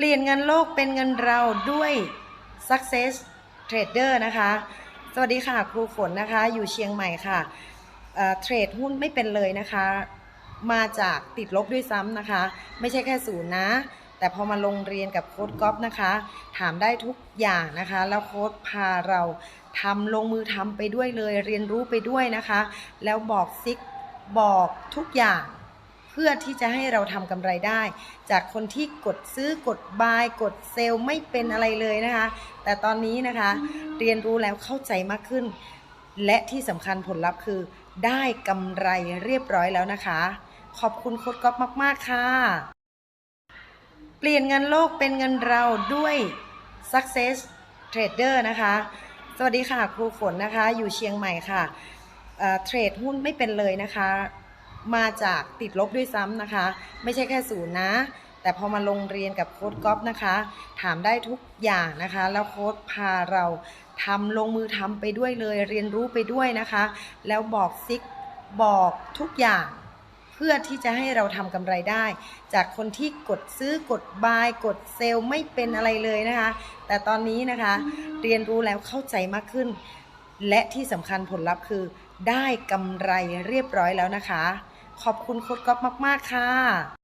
เปลี่ยนเงินโลกเป็นเงินเราด้วย Success Trader นะคะ สวัสดีค่ะครูฝนนะคะ อยู่เชียงใหม่ค่ะเอ่อเทรดหุ้นไม่เป็นเลยนะคะ มาจากติดลบด้วยซ้ำนะคะ ไม่ใช่แค่ศูนย์นะ แต่พอมาลงเรียนกับโค้ดก๊อฟนะคะ ถามได้ทุกอย่างนะคะ แล้วโค้ดพาเราทำลงมือทำไปด้วยเลย เรียนรู้ไปด้วยนะคะ แล้วบอกซิกบอกทุกอย่าง เพื่อที่จะให้เราทำกำไรได้ จากคนที่กดซื้อกดบายกดเซลล์ไม่เป็นอะไรเลยนะคะ แต่ตอนนี้นะคะเรียนรู้แล้วเข้าใจมากขึ้น และที่สำคัญผลลัพธ์คือ ได้กำไรเรียบร้อยแล้วนะคะ ขอบคุณโค้ดก๊อฟมาก ๆ ค่ะ เปลี่ยนเงินโลกเป็นเงินเราด้วย Success Trader นะคะ สวัสดีค่ะ ครูฝนนะคะ อยู่เชียงใหม่ค่ะเอ่อเทรดหุ้นไม่เป็นเลยนะคะ มาจากติดลบด้วยซ้ำนะคะ ไม่ใช่แค่ศูนย์นะ แต่พอมาลงเรียนกับโค้ดก๊อฟนะคะ ถามได้ทุกอย่างนะคะ แล้วโค้ดพาเราทำลงมือทำไปด้วยเลย เรียนรู้ไปด้วยนะคะ แล้วบอกซิกบอกทุกอย่างเพื่อที่จะให้เราทำกำไรได้ จากคนที่กดซื้อกดบาย กดเซลไม่เป็นอะไรเลยนะคะ แต่ตอนนี้นะคะ เรียนรู้แล้วเข้าใจมากขึ้น และที่สำคัญผลลัพธ์คือ ได้กำไรเรียบร้อยแล้วนะคะ ขอบคุณโค้ดก๊อฟมาก ๆ ค่ะ